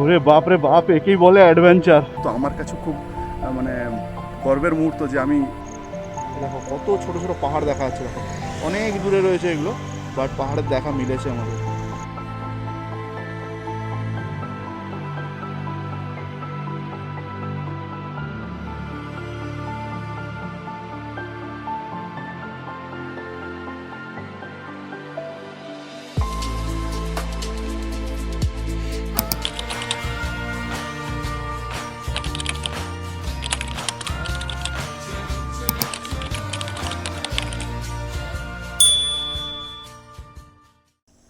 ওরে বাপ রে বাপ, একেই বলে অ্যাডভেঞ্চার তো আমার কাছে খুব মানে গর্বের মুহূর্ত যে আমি দেখো, কত ছোট ছোট পাহাড় দেখা যাচ্ছে, দেখো। অনেক দূরে রয়েছে এগুলো বাট পাহাড়ের দেখা মিলেছে আমাদের।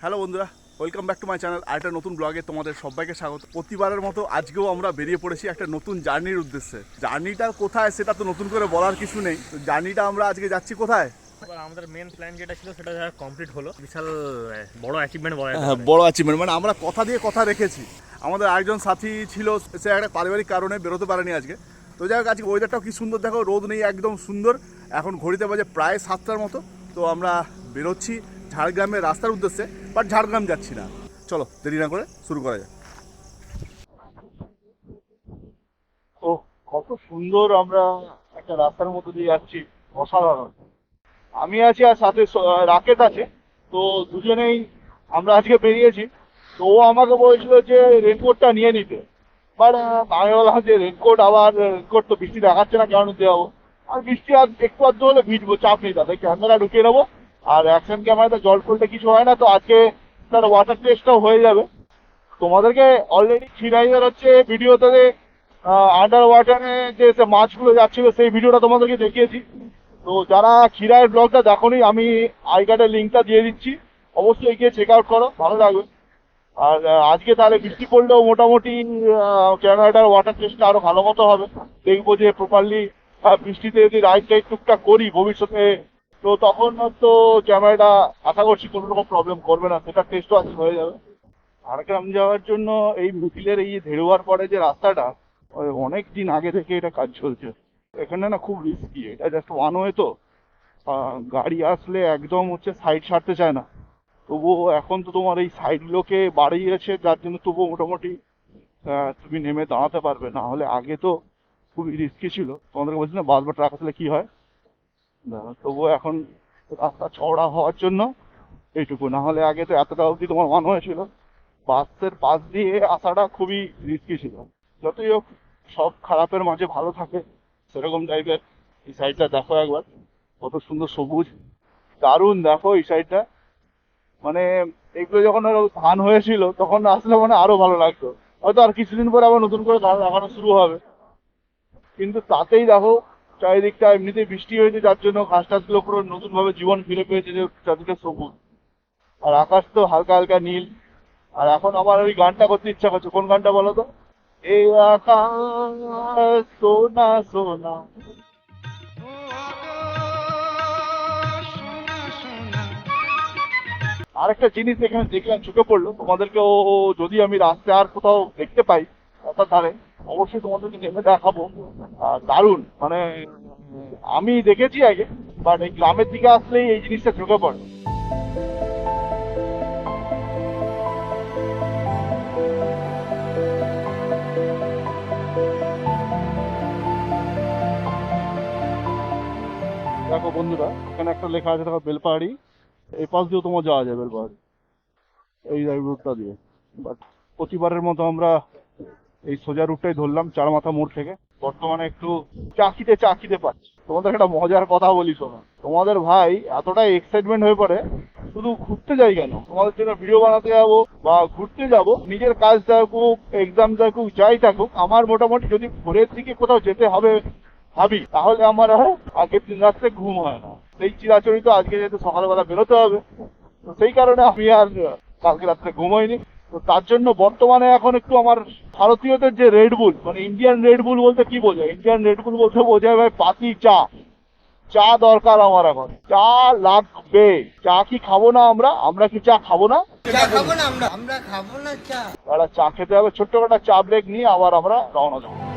হ্যালো বন্ধুরা welcome back to my channel আর একটা নতুন ব্লগে তোমাদের সবাইকে স্বাগত। প্রতিবারের মতো আজকেও আমরা বেরিয়ে পড়েছি একটা নতুন জার্নির উদ্দেশ্যে। জার্নিটা কোথায় সেটা তো নতুন করে বলার কিছু নেই। তো জার্নিটা আমরা আজকে যাচ্ছি কোথায়? আমাদের মেন প্ল্যান যেটা ছিল সেটা কমপ্লিট হলো। বিশাল বড় অ্যাচিভমেন্ট হ্যাঁ বড় অ্যাচিভমেন্ট মানে আমরা কথা দিয়ে কথা রেখেছি। আমাদের আরেকজন সাথী ছিল সে একটা পারিবারিক কারণে বেরোতে পারেনি আজকে। তো যাই হোক আজকে ওয়েদারটাও কি সুন্দর দেখো রোদ নেই একদম সুন্দর। এখন ঘড়িতে বাজে প্রায় সাতটার মতো। তো আমরা বেরোচ্ছি। ঝাড়গ্রামের রাস্তার উদ্দেশ্যে বাট ঝাড়গ্রাম যাচ্ছি না। চলো, দেরি না করে শুরু করা যাক। ও কত সুন্দর আমরা একটা রাস্তার মধ্যে দিয়ে যাচ্ছি, অসাধারণ। আমি আছি আর সাথে রাকেশ আছে, তো দুজনেই আমরা আজকে বেরিয়েছি। তো ও আমাকে বলছিল যে রেনকোটটা নিয়ে নিতে। বাট আমি বললাম যে রেনকোট আবার রেনকোট তো বৃষ্টি দেখাচ্ছে না, কেন যাব? আর বৃষ্টি আর একটু আধটু হলে ভিজবো, চাপ নেই তাতে। ক্যামেরা ঢুকিয়ে নেব। আর অ্যাকশন ক্যামেরাতে জল পড়লে কিছু হয় না, তো আজকে তার ওয়াটার টেস্টটাও হয়ে যাবে। তোমাদেরকে অলরেডি খিরাইয়ের হচ্ছে ভিডিওতে আন্ডার ওয়াটারে যে মাছগুলো যাচ্ছিল, সেই ভিডিওটা তোমাদেরকে দেখিয়েছি। তো যারা খিরাইয়ের ব্লগটা দেখোনি, আমি আই কার্ডের লিঙ্কটা দিয়ে দিচ্ছি। অবশ্যই গিয়ে চেক আউট করো, ভালো লাগবে। আর আজকে তাহলে বৃষ্টি পড়লেও মোটামুটি ক্যামেরাটার ওয়াটার টেস্টটা আরও ভালো মতো হবে। দেখব যে প্রপারলি বৃষ্টিতে যদি রাইড টাইড টুকটাক করি, ভবিষ্যতে তো তখন তো ক্যামেরাটা আশা করছি কোনো রকম প্রবলেম করবে না, সেটা টেস্টও আজকে হয়ে যাবে। ঝাড়গ্রাম যাওয়ার জন্য এই মিছিলের এই ধেড়ুয়ার পরে যে রাস্তাটা অনেক দিন আগে থেকে এটা কাজ চলছে। এখানে না খুব রিস্কি এটা জাস্ট ওয়ান ওয়ে তো। গাড়ি আসলে একদম হচ্ছে সাইড ছাড়তে চায় না। তবুও এখন তো তোমার এই সাইডগুলোকে বাড়িয়েছে, যার জন্য তবুও মোটামুটি তুমি নেমে দাঁড়াতে পারবে। না হলে আগে তো খুবই রিস্কি ছিল। তোমাদেরকে বলছি না বাস বা ট্রাক আসলে কি হয়? তবুও এখন রাস্তা চওড়া হওয়ার জন্য এইটুকু। না হলে আগে তো এতটা অবধি তোমার মান হয়েছিল বাসের পাশ দিয়ে আসাটা খুবই রিস্কি ছিল। যতই হোক, সব খারাপের মাঝে ভালো থাকে। সেরকম টাইপের এই সাইডটা দেখো একবার। কত সুন্দর সবুজ। দারুণ, দেখো এই সাইডটা মানে এগুলো যখন ধান হয়েছিল, তখন আসলে মানে আরও ভালো লাগতো। হয়তো আর কিছুদিন পরে আবার নতুন করে ধান লাগানো শুরু হবে। কিন্তু তাতেই দেখো চারিদিকটা এমনিতে বৃষ্টি হয়েছে, যার জন্য ঘাস টাসগুলো পুরো নতুন ভাবে জীবন ফিরে পেয়েছে যে চারিদিকে সবুজ। আর আকাশ তো হালকা হালকা নীল। আর এখন আমার ওই গানটা করতে ইচ্ছা করছে। কোন গানটা বলো তো? এই আকাশ, সোনা সোনা। আরেকটা জিনিস এখানে দেখলাম, চোখে পড়ল। তোমাদেরকে ও যদি আমি রাস্তায় আর কোথাও দেখতে পাই রাস্তার ধারে অবশ্যই তোমাদেরকে নেমে দেখাবো। দারুণ। মানে আমি দেখেছি আগে বাট এই গ্রামের দিকে আসলেই এই জিনিসটা চোখে পড়ে। দেখো বন্ধুরা, এখানে একটা লেখা আছে, দেখো, বেলপাহাড়ি। এই পাশ দিয়েও তোমার যাওয়া যায় বেলপাহাড়ি। এই রুটটা দিয়ে। বাট প্রতিবারের মতো আমরা এই সোজা রুটটাই ধরলাম চার মাথা মোড় থেকে। বর্তমানে একটু চাকিতে চাকিতে পাচ্ছি। তোমাদের একটা মজার কথা বলি শোনো। তোমাদের ভাই এতটাই এক্সাইটমেন্ট হয়ে পড়ে, শুধু ঘুরতে যাই কেন তোমাদের জন্য ভিডিও বানাতে যাব বা ঘুরতে যাব, নিজের কাজ থাকুক এক্সাম থাকুক, যাই থাকুক, আমার মোটামুটি যদি ভোরের দিকে কোথাও যেতে হবে ভাবি, তাহলে আমার আর আগের দিন রাত্রে ঘুম হয় না। সেই চিরাচরিত আজকে যেহেতু সকালবেলা বেরোতে হবে, তো সেই কারণে আমি আর কালকে রাত্রে ঘুমোইনি তো তার জন্য বর্তমানে এখন একটু আমার ভারতীয়দের যে রেডবুল মানে ইন্ডিয়ান রেডবুল বলতে কি বোঝায়? ইন্ডিয়ান রেডবুল বলতে বোঝায় ভাই পাতি চা। চা দরকার আমার এখন। চা লাগবে। চা কি খাব না আমরা? আমরা কি চা খাব না? চা আমরা। খাব না চা। চা খেতে হবে ছোট্ট একটা চা ব্রেক নিয়ে আবার আমরা রওনা দেবো।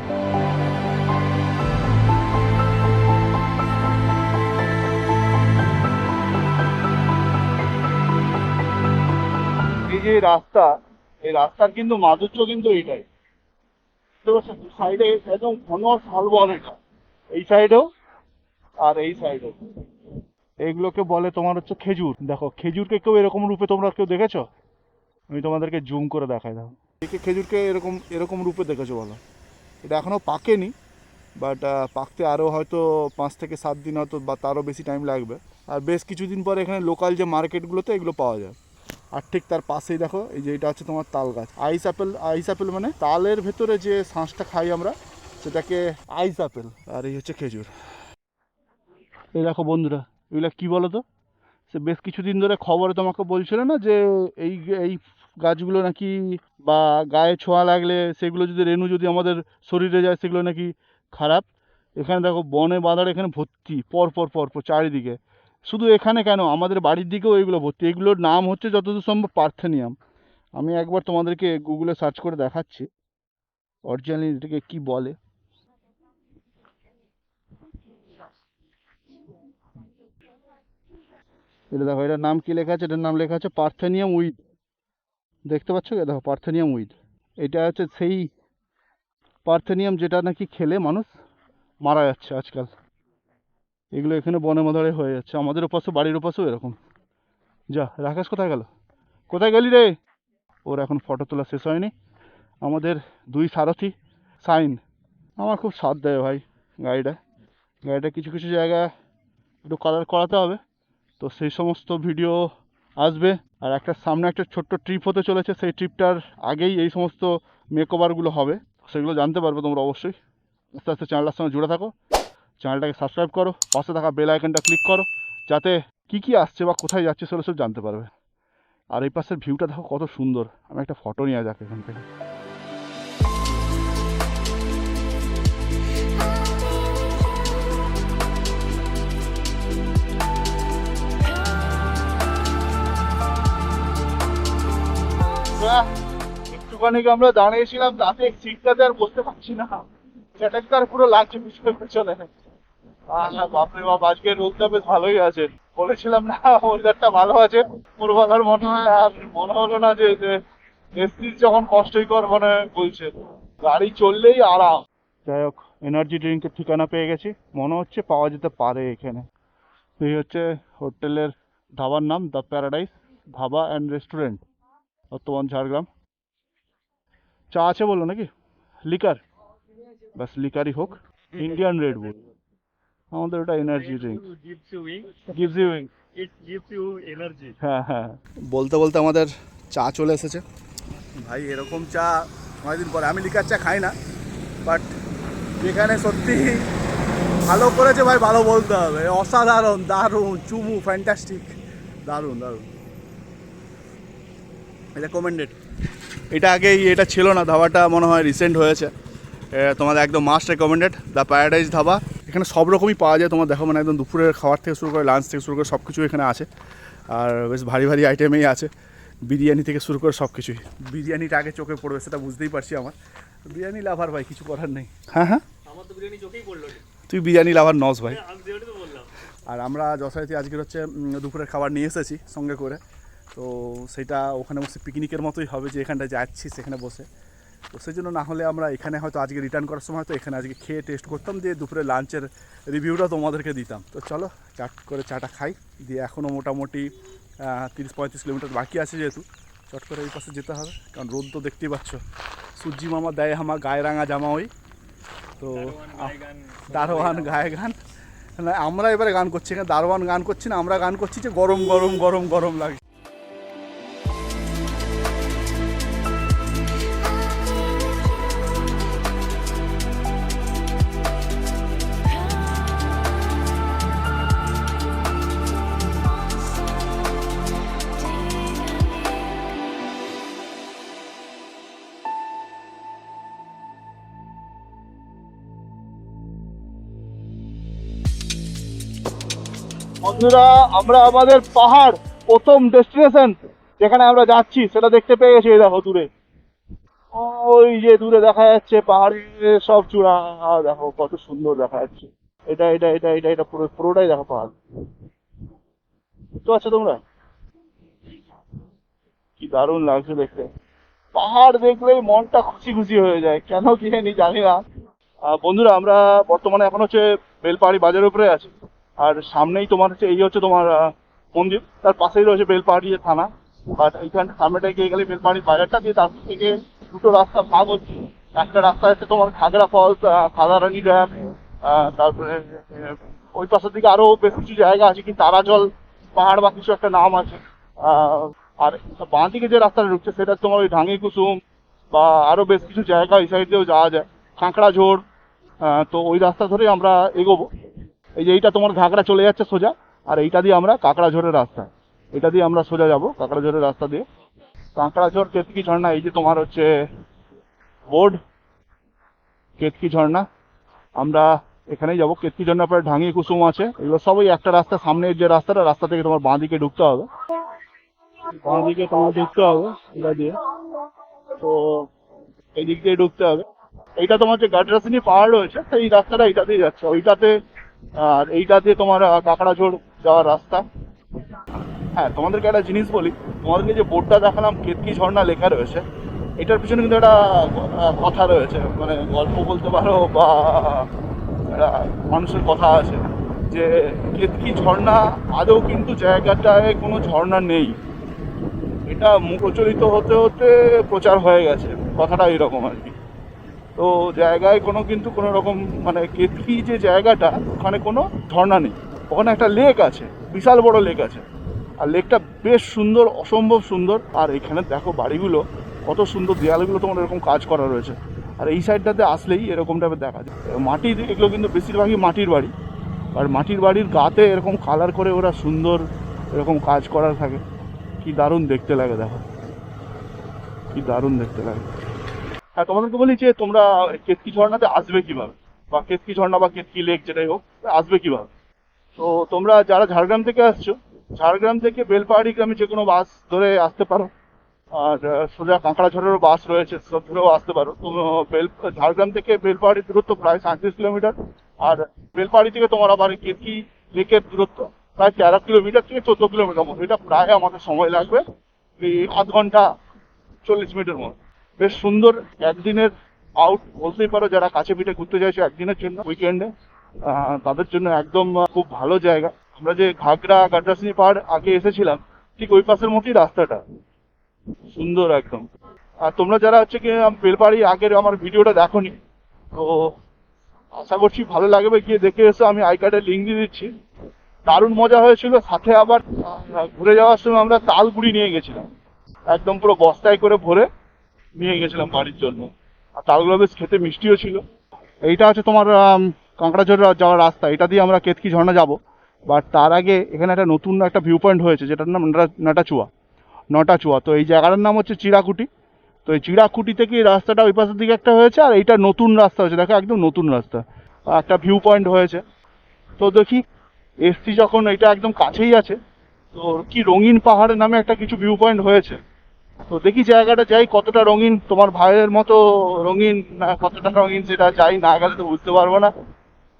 যে রাস্তা, এই রাস্তার কিন্তু মাধুর্য কিন্তু বুঝতে পারছেন সাইডে একদম ঘন শালবন এটা। এই সাইডেও আর এই সাইডেও। এইগুলোকে বলে তোমার হচ্ছে খেজুর। দেখো, খেজুরকে কেউ এরকম রূপে তোমরা কেউ দেখেছ? আমি তোমাদেরকে জুম করে দেখাই দাও। একে খেজুরকে এরকম এরকম রূপে দেখেছ বলো? এটা এখনও পাকেনি বাট পাকতে আরও হয়তো পাঁচ থেকে সাত দিন হয়তো বা তারও বেশি টাইম লাগবে। আর বেশ কিছুদিন পরে এখানে লোকাল যে মার্কেটগুলোতে এগুলো পাওয়া যায়। আর ঠিক তার পাশেই দেখো, এই যে এটা হচ্ছে তোমার তাল গাছ। আইস অ্যাপেল আইস অ্যাপেল মানে তালের ভেতরে যে শাঁসটা খাই আমরা, সেটাকে আইস অ্যাপেল আর এই হচ্ছে খেজুর। এই দেখো বন্ধুরা, এগুলো কি বলো তো সে বেশ কিছুদিন ধরে খবরে তোমাকে বলছিল না যে এই এই গাছগুলো নাকি বা গায়ে ছোঁয়া লাগলে সেগুলো যদি, রেণু যদি আমাদের শরীরে যায়, সেগুলো নাকি খারাপ। এখানে দেখো বনে বাঁধার এখানে ভর্তি পর পর পর পর চারিদিকে। শুধু এখানে কেন? আমাদের বাড়ির দিকেও এগুলো ভর্তি। এগুলোর নাম হচ্ছে যতদূর সম্ভব পার্থেনিয়াম। আমি একবার তোমাদেরকে গুগলে সার্চ করে দেখাচ্ছি। অরিজিনালি এটাকে কি বলে? এটা দেখো, এটার নাম কি লেখা আছে? এটার নাম লেখা আছে পার্থেনিয়াম উইথ দেখতে পাচ্ছ? কি দেখো, পার্থেনিয়াম উইথ এটা হচ্ছে সেই পার্থেনিয়াম যেটা নাকি খেলে মানুষ মারা যাচ্ছে আজকাল। এগুলো এখানে বনে মাধারে হয়ে যাচ্ছে। আমাদের ওপাশে বাড়ির ওপাশেও এরকম। যা, রাকেশ কোথায় গেল? কোথায় গেলি রে? ওর এখন ফটো তোলা শেষ হয়নি। আমাদের দুই সারথি, সাইন। আমার খুব সাথ দেয় ভাই গাড়িটা। গাড়িটা কিছু কিছু জায়গা একটু কালার করাতে হবে। তো সেই সমস্ত ভিডিও আসবে। আর একটা, সামনে একটা ছোট্ট ট্রিপ হতে চলেছে। সেই ট্রিপটার আগেই এই সমস্ত মেকওভারগুলো হবে। সেগুলো জানতে পারবে তোমরা অবশ্যই। আস্তে আস্তে চ্যানেলটার সঙ্গে জুড়ে থাকো। চ্যানেলটাকে সাবস্ক্রাইব করো, পাশে থাকা বেল আইকনটা ক্লিক করো, যাতে কী কী আসছে বা কোথায় যাচ্ছে সেগুলো সব জানতে পারবে। আর এই পাশের ভিউটা দেখো কত সুন্দর। আমি একটা ফটো নিয়ে যাক এখান থেকে। একটুখানি আমরা দাঁড়িয়েছিলাম, তাতে সিটটাতে আর বসতে পারছি না। চ্যাটাক্কার পুরো লাগছে পিছনে, পেছনে। বাপরে বাপ আজকে রোদটা বেশ ভালোই আছে। বলেছিলাম না ওয়েদারটা ভালো আছে। পূর্বাধার মনে হয় আর মনে হলো না যে যে এসির যখন কষ্টই কর মনে বলছে। গাড়ি চললেই আরাম। যাই হোক এনার্জি ড্রিঙ্কের ঠিকানা পেয়ে গেছি। মনে হচ্ছে পাওয়া যেতে পারে এখানে। এই হচ্ছে হোটেলের ধাবার নাম the Paradise dhaba and restaurant বর্তমান ঝাড়গ্রাম। চা আছে বলল নাকি? লিকার। ব্যাস লিকারই হোক। ইন্ডিয়ান রেড বুল আমাদের ওটা energy drink gives you you energy. হ্যাঁ হ্যাঁ। বলতে বলতে আমাদের চা চলে এসেছে। ভাই এরকম চা অনেকদিন পরে। আমি লিকার চা খাই না বাট যেখানে সত্যি ভালো করেছে ভাই ভালো বলতে হবে। অসাধারণ দারুণ চুমু ফ্যান্টাস্টিক দারুণ দারুণ। রেকমেন্ডেড এটা আগে এটা ছিল না ধাবাটা মনে হয় রিসেন্ট হয়েছে। তোমাদের একদম must recommended the Paradise dhaba. এখানে সব রকমই পাওয়া যায় তোমার দেখো মানে একদম দুপুরের খাবার থেকে শুরু করে লাঞ্চ থেকে শুরু করে সব কিছু এখানে আছে। আর বেশ ভারী ভারী আইটেমেই আছে। বিরিয়ানি থেকে শুরু করে সব কিছুই বিরিয়ানিটা আগে চোখে পড়বে সেটা বুঝতেই পারছি আমার। বিরিয়ানি লাভার ভাই কিছু করার নেই। হ্যাঁ হ্যাঁ? আমার তো বিরিয়ানি চোখেই পড়ল। তুই বিরিয়ানি লাভার নস ভাই। বললাম। আর আমরা যথারীতি আজকের হচ্ছে দুপুরের খাবার নিয়ে এসেছি সঙ্গে করে। তো সেটা ওখানে বসে পিকনিকের মতোই হবে যে এখানটা যাচ্ছি সেখানে বসে। তো সেই জন্য না হলে আমরা এখানে হয়তো আজকে রিটার্ন করার সময় তো এখানে আজকে খেয়ে টেস্ট করতাম, দিয়ে দুপুরে লাঞ্চের রিভিউটা তোমাদেরকে দিতাম। তো চলো, চাট করে চাটা খাই, দিয়ে এখনও মোটামুটি তিরিশ পঁয়ত্রিশ কিলোমিটার বাকি আছে যেহেতু, চট করে এই পাশে যেতে হবে, কারণ রোদ তো দেখতেই পাচ্ছ। সূর্যি মামা, দেয় আমার গায়ে রাঙা জামা ওই। তো দারোয়ান গায়ে গান। আমরা এবারে গান করছি, এখানে দারোয়ান গান করছি না, আমরা গান করছি যে গরম গরম গরম গরম লাগে। বন্ধুরা, আমরা আমাদের পাহাড় প্রথম ডেস্টিনেশন যেখানে আমরা যাচ্ছি, সেটা দেখতে পেয়ে গেছি দেখো দূরে। ওই যে দূরে দেখা যাচ্ছে পাহাড়ের সব চূড়া দেখো কত সুন্দর দেখা যাচ্ছে। এটা এটা এটা এটা এটা পুরো, পুরোটাই দেখো পাহাড়। বুঝতে পারছ তোমরা? কি দারুণ লাগছে দেখতে। পাহাড় দেখলেই মনটা খুশি খুশি হয়ে যায়, কেন কি জানি না। বন্ধুরা, আমরা বর্তমানে এখন হচ্ছে বেলপাহাড়ি বাজারের উপরে আছি। আর সামনেই তোমার হচ্ছে, এই হচ্ছে তোমার মন্দির, তার পাশেই রয়েছে বেলপাহাড়ি থানা। বাট এইখান সামনেটা গিয়ে গেলে বেলপাহাড়ি বাজারটা দিয়ে তার থেকে দুটো রাস্তা ভাগ হচ্ছে। একটা রাস্তা হচ্ছে তোমার খাগড়া ফলস খাদারানি ড্যাম তারপরে ওই পাশের দিকে আরও বেশ কিছু জায়গা আছে কি তারাজল পাহাড় বা কিছু একটা নাম আছে। আর বাঁ দিকে যে রাস্তাটা ঢুকছে, সেটা তোমার ওই ঢাঙ্গি কুসুম বা আরও বেশ কিছু জায়গা ওই সাইড দিয়েও যাওয়া যায়। কাঁকড়া ঝোড় তো ওই রাস্তা ধরেই আমরা এগোবো। এই যে এইটা তোমার ঘাগড়া চলে যাচ্ছে সোজা, আর এইটা দিয়ে আমরা কাঁকড়া ঝোড়ের রাস্তা। এটা দিয়ে আমরা সোজা যাব কাঁকড়া ঝোড়ের রাস্তা দিয়ে। কাঁকড়া ঝোড় কেতকি ঝর্ণা, এই যে তোমার হচ্ছে বোর্ড, কেতকি ঝর্ণা। আমরা এখানেই যাব। কেতকি ঝর্ণার পরে ঢাঙ্গি কুসুম আছে। এগুলো সবই একটা রাস্তা, সামনের যে রাস্তাটা, রাস্তা থেকে তোমার বাঁ দিকে ঢুকতে হবে। বাঁ দিকে তোমার ঢুকতে হবে, এটা দিয়ে। তো এই দিক দিয়ে ঢুকতে হবে। এইটা তোমার যে গাড়ি গাডরাসিনী পাহাড় রয়েছে, সেই রাস্তাটা এইটা দিয়ে যাচ্ছে। ওইটাতে আর এইটা দিয়ে তোমার কাঁকড়াঝোড় যাওয়ার রাস্তা। হ্যাঁ তোমাদেরকে একটা জিনিস বলি। তোমাদেরকে যে বোর্ডটা দেখালাম, কেতকি ঝর্ণা লেখা রয়েছে। এটার পিছনে কিন্তু একটা কথা রয়েছে। মানে গল্প বলতে পারো বা, একটা মানুষের কথা আছে যে, কেতকি ঝর্ণা আদৌ কিন্তু জায়গাটায় কোনো ঝর্ণা নেই। এটা প্রচলিত হতে হতে প্রচার হয়ে গেছে। কথাটা এরকম আর কি। তো জায়গায় কোনো কিন্তু কোনো রকম মানে কেতকি যে জায়গাটা, ওখানে কোনো ঝর্ণা নেই। ওখানে একটা লেক আছে, বিশাল বড় লেক আছে। আর লেকটা বেশ সুন্দর, অসম্ভব সুন্দর। আর এখানে দেখো বাড়িগুলো, কত সুন্দর দেয়ালগুলো তোমার এরকম কাজ করা রয়েছে। আর এই সাইডটাতে আসলেই এরকম টাইপের দেখা যায়। মাটির এগুলো কিন্তু বেশিরভাগই মাটির বাড়ি। আর মাটির বাড়ির গাতে এরকম কালার করে ওরা সুন্দর এরকম কাজ করা থাকে। কি দারুণ দেখতে লাগে দেখো। কি দারুণ দেখতে লাগে। হ্যাঁ তোমাদেরকে বলি যে তোমরা কেতকি ঝর্ণাতে আসবে কীভাবে? বা কেতকি ঝর্ণা বা কেতকি লেক যেটাই হোক, আসবে কীভাবে? তো তোমরা যারা ঝাড়গ্রাম থেকে আসছো, ঝাড়গ্রাম থেকে বেলপাহাড়ি গ্রামে যে কোনো বাস ধরে আসতে পারো। আর সোজা কাঁকড়াঝড়েরও বাস রয়েছে, সব ধরেও আসতে পারো। বেল, ঝাড়গ্রাম থেকে বেলপাহাড়ির দূরত্ব প্রায় সাঁত্রিশ কিলোমিটার। আর বেলপাহাড়ি থেকে তোমার আবার কেতকি লেকের দূরত্ব প্রায় তেরো কিলোমিটার থেকে চোদ্দ কিলোমিটার মতো। এটা প্রায় আমাদের সময় লাগবে। আধ ঘণ্টা চল্লিশ মিনিটের মতো। বেশ সুন্দর একদিনের আউট বলতেই পারো যারা কাছে পিঠে ঘুরতে চাইছো একদিনের জন্য উইকেন্ডে তাদের জন্য একদম খুব ভালো জায়গা। আমরা যে ঘাগরা গাড্রাসিনী পাহাড় আগে এসেছিলাম ঠিক ওই পাশের মতোই রাস্তাটা। সুন্দর একদম। আর তোমরা যারা হচ্ছে কি আম, বেলপাহাড়ি আগের আমার ভিডিওটা দেখোনি তো আশা করছি ভালো লাগবে গিয়ে দেখে এসো আমি আই কার্ডের লিঙ্ক দিয়ে দিচ্ছি। দারুণ মজা হয়েছিল সাথে আবার ঘুরে যাওয়ার সময় আমরা তালগুড়ি নিয়ে গেছিলাম। একদম পুরো বস্তায় করে ভরে নিয়ে গেছিলাম বাড়ির জন্য। আর তালগুলো বেশ খেতে মিষ্টিও ছিল। এইটা হচ্ছে তোমার কাঁকড়াঝোড় যাওয়ার রাস্তা। এটা দিয়ে আমরা কেতকি ঝর্ণা যাব। বাট তার আগে এখানে একটা নতুন একটা ভিউ পয়েন্ট হয়েছে, যেটার নাম নটা- নটাচুয়া। নটাচুয়া। তো এই জায়গাটার নাম হচ্ছে চিড়াকুটি। তো এই চিড়াকুটি থেকে রাস্তাটা ওই পাশের দিকে একটা হয়েছে, আর এইটা নতুন রাস্তা হয়েছে। দেখো, একদম নতুন রাস্তা। একটা ভিউ পয়েন্ট হয়েছে। তো দেখি এসছি যখন এটা একদম কাছেই আছে, তো কি রঙিন পাহাড়ের নামে একটা কিছু ভিউ পয়েন্ট হয়েছে। তো দেখি জায়গাটা যাই, কতটা রঙিন। তোমার ভাইয়ের মতো রঙিন না, কতটা রঙিন সেটা যাই, না গেলে তো বুঝতে পারব না।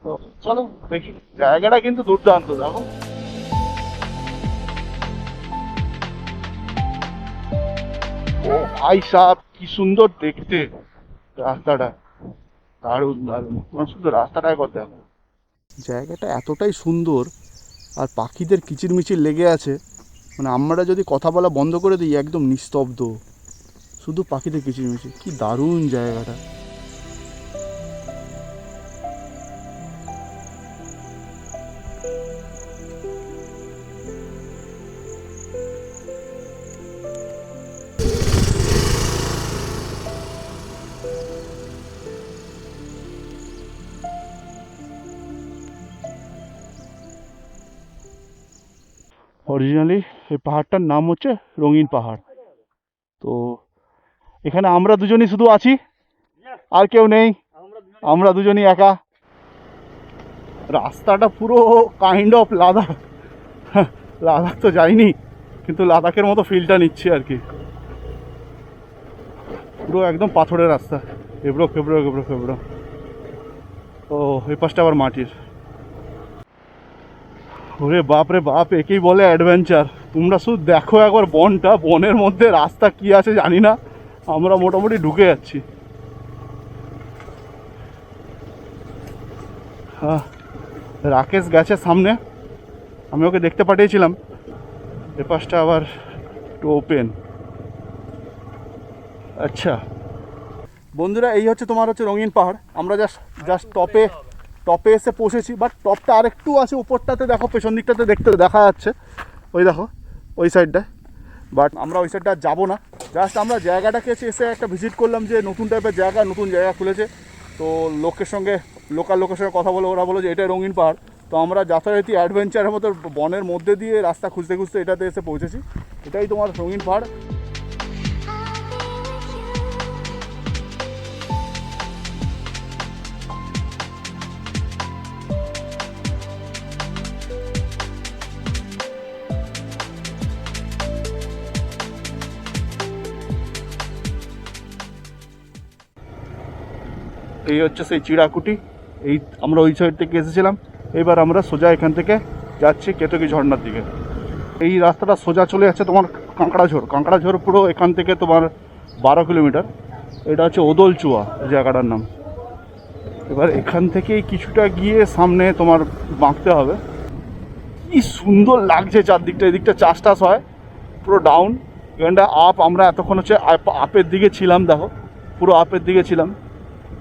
তো চলো, দেখি। জায়গাটা কিন্তু দুর্দান্ত, দেখো। ও ভাই সাহ কি সুন্দর দেখতে রাস্তাটা। দারুণ দারুণ। রাস্তাটাই কথা দেখো। জায়গাটা এতটাই সুন্দর, আর পাখিদের কিচিরমিচির লেগে আছে। মানে আমরা যদি কথা বলা বন্ধ করে দিই, একদম নিস্তব্ধ। শুধু পাখিদের কিচিরমিচির কী দারুণ জায়গাটা। এই পাহাড়টার নাম হচ্ছে রঙিন পাহাড়। তো এখানে আমরা দুজনই শুধু আছি, আর কেউ নেই। আমরা দুজনই একা। রাস্তাটা পুরো কাইন্ড অফ লাদাখ। লাদাখ তো যাইনি, কিন্তু লাদাখের মতো ফিলটা নিচ্ছি আর কি। পুরো একদম পাথরের রাস্তা। এবড়ো খেবড়ো এবড়ো খেবড়ো ও এই পাশটা আবার মাটির। ওরে বাপ রে বাপ, একেই বলে অ্যাডভেঞ্চার তোমরা শুধু দেখো একবার বনটা, বনের মধ্যে রাস্তা কি আছে জানি না। আমরা মোটামুটি ঢুকে যাচ্ছি। হ্যাঁ রাকেশ গেছে সামনে। আমি ওকে দেখতে পাঠিয়েছিলাম। এ পাশটা আবার একটু ওপেন আচ্ছা। বন্ধুরা, এই হচ্ছে তোমার হচ্ছে রঙিন পাহাড়। আমরা জাস্ট জাস্ট টপে টপে এসে পৌঁছেছি বাট টপটা আরেকটু আছে উপরটাতে, দেখো পেছন দিকটাতে দেখতে দেখা যাচ্ছে। ওই দেখো, ওই সাইডটায় বাট আমরা ওই সাইডটা যাব না। জাস্ট আমরা জায়গাটাকে এসে একটা ভিজিট করলাম যে নতুন টাইপের জায়গা, নতুন জায়গা খুলেছে। তো লোকের সঙ্গে লোকাল লোকের সঙ্গে কথা বলে, ওরা বলো যে এটাই রঙিন পাহাড়। তো আমরা যথারীতি অ্যাডভেঞ্চারের মতো বনের মধ্যে দিয়ে রাস্তা খুঁজতে খুঁজতে এটাতে এসে পৌঁছেছি। এটাই তোমার রঙিন পাহাড়। এই হচ্ছে সেই চিড়াকুটি। এই আমরা ওই সাইড থেকে এসেছিলাম। এবার আমরা সোজা এখান থেকে যাচ্ছি কেতকি ঝর্ণার দিকে। এই রাস্তাটা সোজা চলে যাচ্ছে তোমার কাঁকড়াঝোর। কাঁকড়াঝোর পুরো এখান থেকে তোমার বারো কিলোমিটার। এটা হচ্ছে ওদলচুয়া জায়গাটার নাম। এবার এখান থেকেই কিছুটা গিয়ে সামনে তোমার বাঁকতে হবে। কি সুন্দর লাগছে চারদিকটা, এদিকটা চাষ টাস হয়। পুরো ডাউন এখানটা আপ আমরা এতক্ষণ হচ্ছে আপের দিকে ছিলাম, দেখো। পুরো আপের দিকে ছিলাম।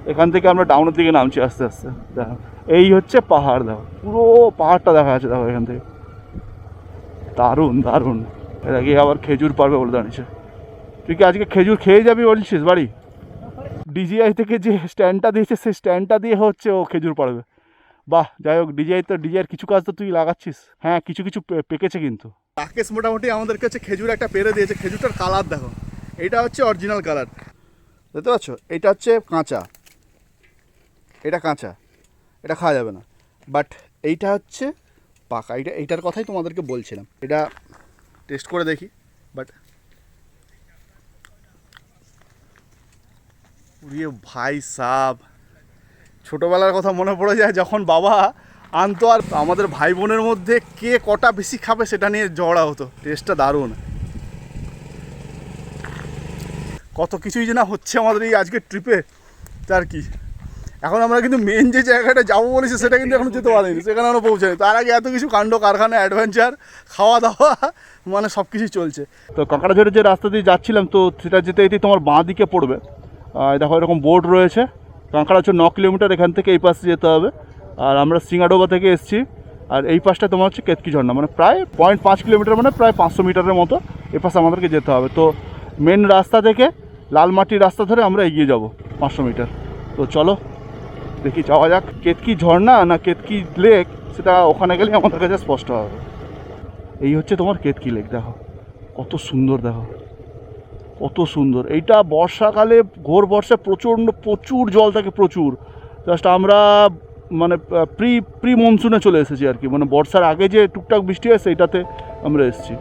এখান থেকে আমরা ডাউনের দিকে নামছি আস্তে আস্তে। দেখো এই হচ্ছে পাহাড় দেখো পুরো পাহাড়টা দেখা যাচ্ছে দেখো এখান থেকে। দারুণ দারুণ। এর আগে আবার খেজুর পারবে বলে দাঁড়িয়েছে তুই কি আজকে খেজুর খেয়ে যাবি বলছিস বাড়ি? ডিজিআই থেকে যে স্ট্যান্ডটা দিয়েছে সেই স্ট্যান্ডটা দিয়ে হচ্ছে ও খেজুর পারবে। বাহ যাই হোক ডিজিআই তো ডিজিআইয়ের কিছু কাজ তো তুই লাগাচ্ছিস। হ্যাঁ কিছু কিছু পে- পেকেছে কিন্তু। রাকেশ মোটামুটি আমাদের কাছে খেজুর একটা পেরে দিয়েছে। খেজুরটার কালার দেখো। এটা হচ্ছে অরিজিনাল কালার বুঝতে পারছ এটা হচ্ছে কাঁচা। এটা কাঁচা, এটা খাওয়া যাবে না। বাট এইটা হচ্ছে পাকা, এইটা, এইটার কথাই তোমাদেরকে বলছিলাম। এটা টেস্ট করে দেখি বাট উড়িয়ে ভাই সাব, ছোটোবেলার কথা মনে পড়ে যায় যখন বাবা আনতো আর আমাদের ভাই বোনের মধ্যে কে কটা বেশি খাবে সেটা নিয়ে ঝগড়া হতো। টেস্টটা দারুণ। কত কিছুই যে না হচ্ছে আমাদের এই আজকের ট্রিপে তার কি? এখন আমরা কিন্তু মেন যে জায়গাটা যাব বলেছি, সেটা কিন্তু এখনও যেতে পারিনি, সেখানে আমরা পৌঁছাই তার আগে এত কিছু কাণ্ড, কারখানা অ্যাডভেঞ্চার খাওয়া দাওয়া মানে সব কিছুই চলছে। তো কাঁকড়াঝোড়ের যে রাস্তা দিয়ে যাচ্ছিলাম, তো সেটা যেতে যেতে তোমার বাঁ দিকে পড়বে। দেখো এরকম বোর্ড রয়েছে। কাঁকড়াঝোড় ন কিলোমিটার এখান থেকে এই পাশে যেতে হবে। আর আমরা সিঙ্গাডোবা থেকে এসেছি। আর এই পাশটা তোমার হচ্ছে কেতকি ঝর্ণা মানে প্রায় পয়েন্ট পাঁচ কিলোমিটার মানে প্রায় পাঁচশো মিটারের মতো এ পাশে আমাদেরকে যেতে হবে। তো মেন রাস্তা থেকে, লালমাটির রাস্তা ধরে আমরা এগিয়ে যাব পাঁচশো মিটার। তো চলো দেখি যাওয়া যাক কেতকি ঝর্ণা না কেতকি লেক সেটা ওখানে গেলে আমাদের কাছে স্পষ্ট হবে। এই হচ্ছে তোমার কেতকি লেক দেখো। কত সুন্দর, দেখো। কত সুন্দর। এইটা বর্ষাকালে, ঘোর বর্ষায় প্রচণ্ড, প্রচুর জল থাকে, প্রচুর। জাস্ট আমরা মানে প্রি প্রি মনসুনে চলে এসেছি আর কি। মানে বর্ষার আগে যে টুকটাক বৃষ্টি হয়, সেইটাতে আমরা এসেছি।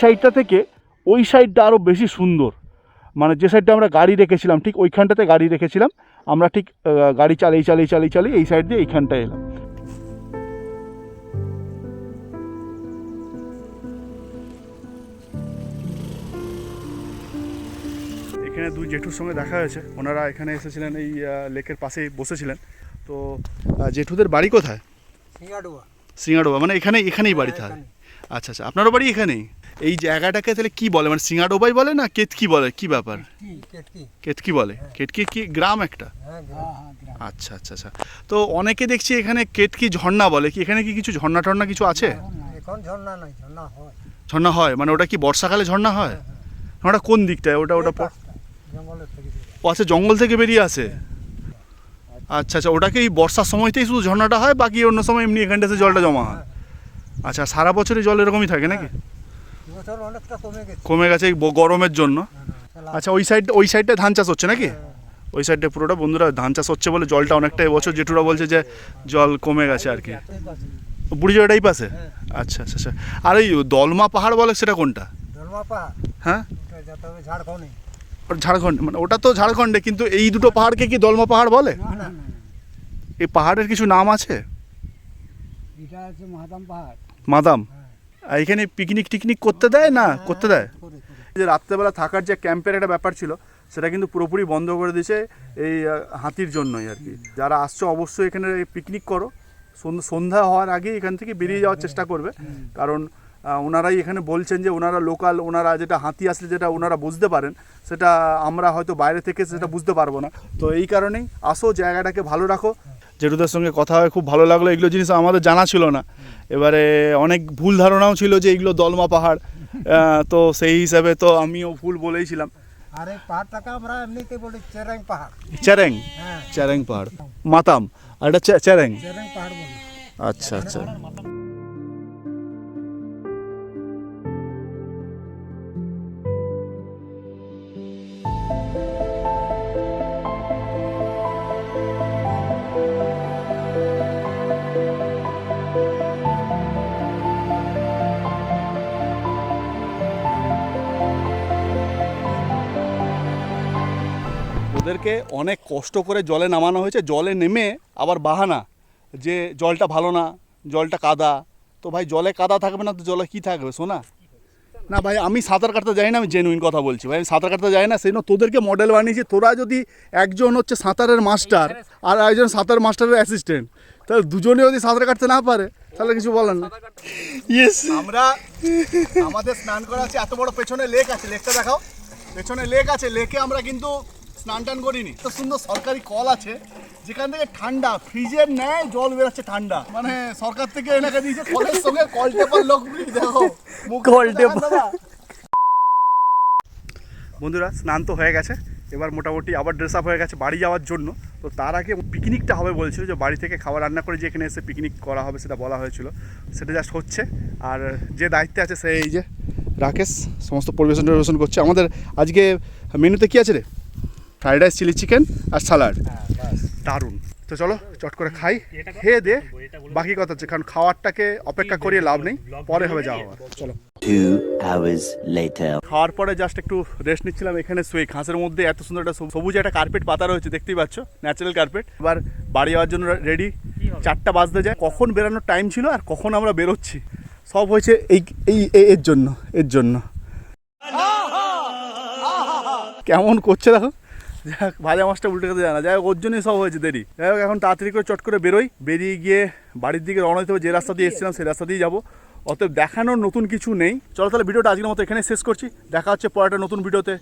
সাইডটা থেকে ওই সাইডটা আরও বেশি সুন্দর। মানে যে সাইডটা আমরা গাড়ি রেখেছিলাম ঠিক ওইখানটাতে গাড়ি রেখেছিলাম আমরা ঠিক গাড়ি চালিয়ে চালিয়ে চালিয়ে চালিয়ে এই সাইড দিয়ে এইখানটায় এলাম। এখানে দুই জেঠুর সঙ্গে দেখা হয়েছে। ওনারা এখানে এসেছিলেন এই লেকের পাশেই বসেছিলেন। তো জেঠুদের বাড়ি কোথায়? সিঙ্গাডুয়া। সিঙ্গাডোবা মানে এখানে এখানেই বাড়ি থাকে আচ্ছা আচ্ছা আপনারও বাড়ি এখানেই? এই জায়গাটাকে তাহলে কি বলে? মানে সিঙ্গাডোবাই বলে না কেতকি বলে? কি ব্যাপার? কেতকি বলে? কেতকি কি গ্রাম একটা? হ্যাঁ আচ্ছা আচ্ছা আচ্ছা। তো অনেকে দেখছি এখানে কেতকি ঝর্ণা বলে। কি এখানে কি কিছু ঝর্ণা টর্ণা কিছু আছে? এখন ঝর্ণা নাই ঝর্ণা হয়। ঝর্ণা হয়? মানে ওটা কি বর্ষাকালে ঝর্ণা হয়? ওটা কোন দিকটায়? ওটা ওটা। ও আচ্ছা জঙ্গল থেকে বেরিয়ে আসে? আচ্ছা আচ্ছা ওটা কি এই বর্ষার সময়তেই শুধু ঝর্ণাটা হয় বাকি অন্য সময় এমনি এখানটা এসে জলটা জমা হয় আচ্ছা সারা বছরই জল এরকমই থাকে নাকি? অনেকটা কমে গেছে কমে গেছে এই গরমের জন্য। আচ্ছা ওই সাইড ওই সাইডটা ধান চাষ হচ্ছে নাকি? ওই সাইডটা পুরোটা। বন্ধুরা ধান চাষ হচ্ছে বলে জলটা অনেকটা এবছর জেঠুরা বলছে যে জল কমে গেছে আর কি। এই পাশে। বুড়ি জয়টাই পাশে। আচ্ছা আচ্ছা আচ্ছা। আর এই দলমা পাহাড় বলে সেটা কোনটা? দলমা পাহাড় হ্যাঁ? হবে ঝাড়খণ্ডে। ঝাড়খণ্ড মানে ওটা তো ঝাড়খণ্ডে কিন্তু এই দুটো পাহাড়কে কি দলমা পাহাড় বলে? এই পাহাড়ের কিছু নাম আছে? এটা আছে মহাদাম পাহাড়। মাদাম এখানে পিকনিক টিকনিক করতে দেয় না করতে দেয়? যে রাত্রেবেলা থাকার যে ক্যাম্পের একটা ব্যাপার ছিল, সেটা কিন্তু পুরোপুরি বন্ধ করে দিয়েছে এই হাতির জন্যই আর কি। যারা আসছো অবশ্যই এখানে পিকনিক করো। সন্ধ্যা হওয়ার আগে এখান থেকে বেরিয়ে যাওয়ার চেষ্টা করবে। কারণ ওনারাই এখানে বলছেন যে ওনারা লোকাল ওনারা যেটা হাতি আসলে যেটা ওনারা বুঝতে পারেন, সেটা আমরা হয়তো বাইরে থেকে সেটা বুঝতে পারব না। তো এই কারণেই আসো, জায়গাটাকে ভালো রাখো। জেঠুদের সঙ্গে কথা হয় খুব ভালো লাগল। এগুলো জিনিস আমাদের জানা ছিল না। এবারে অনেক ভুল ধারণাও ছিল যে এগুলো দলমা পাহাড়। তো সেই হিসাবে তো আমিও ভুল বলেইছিলাম। আর এই পাহাড়টাকে আমরা এমনিতে বলি চেরাং পাহাড়। চ্যারেং হ্যাঁ। পাহাড়। মাতাম। আর এটা চ্যা- চেরাং পাহাড় বলি। আচ্ছা আচ্ছা। ওদেরকে অনেক কষ্ট করে জলে নামানো হয়েছে। জলে নেমে আবার বাহানা যে জলটা ভালো না জলটা কাদা। তো ভাই জলে কাদা থাকবে না তো জলে কি থাকবে? শোনা। না ভাই আমি সাঁতার কাটতে যাই না আমি জেনুইন কথা বলছি। ভাই আমি সাঁতার কাটতে যাই না সেই জন্য তোদেরকে মডেল বানিয়েছি। তোরা যদি একজন হচ্ছে সাঁতারের মাস্টার আর একজন সাঁতার মাস্টারের অ্যাসিস্ট্যান্ট তাহলে দুজনে যদি সাঁতার কাটতে না পারে তাহলে কিছু বলেন না। ইয়েস আমরা আমাদের স্নান করা আছে এত বড় পেছনে লেক আছে। লেকটা দেখাও। পেছনে লেক আছে। লেকে আমরা কিন্তু স্নান টান করিনি। তো সুন্দর সরকারি কল আছে যেখান থেকে ঠান্ডা ফ্রিজের ন্যায় জল বেরোচ্ছে ঠান্ডা। মানে সরকার থেকে এনেকে দিয়েছে কলের সঙ্গে কল টেপার লোক দেখো। কল বন্ধুরা স্নান তো হয়ে গেছে। এবার মোটামুটি আবার ড্রেস আপ হয়ে গেছে বাড়ি যাওয়ার জন্য। তো তার আগে পিকনিকটা হবে বলছিল যে বাড়ি থেকে খাবার রান্না করে যে এখানে এসে পিকনিক করা হবে সেটা বলা হয়েছিল। সেটা জাস্ট হচ্ছে। আর যে দায়িত্বে আছে সে এই যে রাকেশ সমস্ত পরিবেশন পরিবেশন করছে। আমাদের আজকে মেনুতে কী আছে রে? ফ্রাইড রাইস চিলি চিকেন আর স্যালাড দারুণ। তো চলো চট করে খাই। খেয়ে দে। বাকি কথা হচ্ছে কারণ খাওয়ারটাকে অপেক্ষা করিয়ে লাভ নেই। পরে হবে যাওয়া। চলো। Two hours later. খাওয়ার পরে জাস্ট একটু রেস্ট নিচ্ছিলাম এখানে শুয়ে। ঘাসের মধ্যে এত সুন্দর একটা সবু- সবুজ একটা কার্পেট পাতা রয়েছে দেখতেই পাচ্ছ? ন্যাচারাল কার্পেট এবার বাড়ি যাওয়ার জন্য রেডি চারটা বাজতে যায়। কখন বেরানোর টাইম ছিল আর কখন আমরা বেরোচ্ছি? সব হয়েছে এই এই এই- এর জন্য এর জন্য। কেমন করছে দেখো? যাক ভাজা মাছটা উল্টে খেতে জানা যাই হোক ওর জন্যই সব হয়েছে দেরি। যাই হোক এখন তাড়াতাড়ি করে চট করে বেরোই। বেরিয়ে গিয়ে বাড়ির দিকে রওনা দিতে হবে যে রাস্তা দিয়ে এসেছিলাম সেই রাস্তা দিয়ে যাব। অতএব দেখানোর নতুন কিছু নেই। চলো তাহলে ভিডিওটা আজকের মতো এখানে শেষ করছি। দেখা হচ্ছে পরে একটা নতুন ভিডিওতে।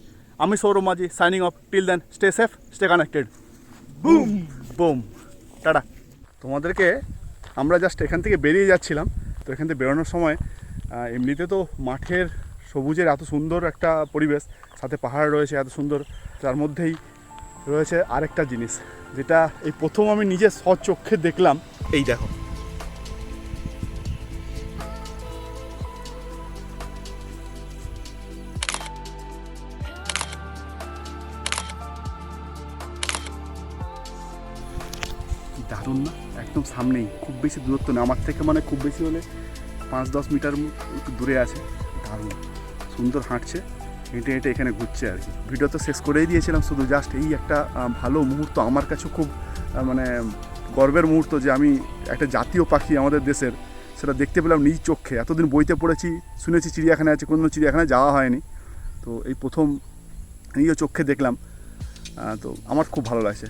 আমি Sourav Majhi signing off till then stay safe stay connected boom boom tata. তোমাদেরকে আমরা জাস্ট এখান থেকে বেরিয়ে যাচ্ছিলাম। তো এখান থেকে বেরোনোর সময় এমনিতে তো মাঠের সবুজের এত সুন্দর একটা পরিবেশ সাথে পাহাড় রয়েছে এত সুন্দর তার মধ্যেই রয়েছে আরেকটা জিনিস, যেটা এই প্রথম আমি নিজে স্বচক্ষে দেখলাম, এই দেখো। দারুণ না? একদম সামনেই, খুব বেশি দূরত্ব না আমার থেকে মানে খুব বেশি হলে পাঁচ দশ মিটার দূরে আছে। দারুণ। সুন্দর হাঁটছে। হেঁটে হেঁটে এখানে ঘুরছে আর কি। ভিডিও তো শেষ করেই দিয়েছিলাম, শুধু জাস্ট এই একটা ভালো মুহূর্ত। আমার কাছে খুব মানে গর্বের মুহূর্ত যে আমি একটা জাতীয় পাখি আমাদের দেশের, সেটা দেখতে পেলাম নিজ চোখে। এতদিন বইতে পড়েছি, শুনেছি চিড়িয়াখানা আছে কোনো চিড়িয়াখানায় যাওয়া হয়নি। তো এই প্রথম নিজ চোখে দেখলাম তো আমার খুব ভালো লাগছে।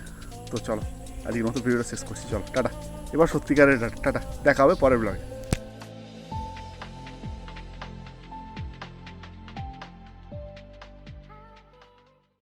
তো চলো, আজকের মতো ভিডিওটা শেষ করছি। চলো, টাটা। এবার সত্যিকারের টাটা। দেখা হবে পরের ব্লগে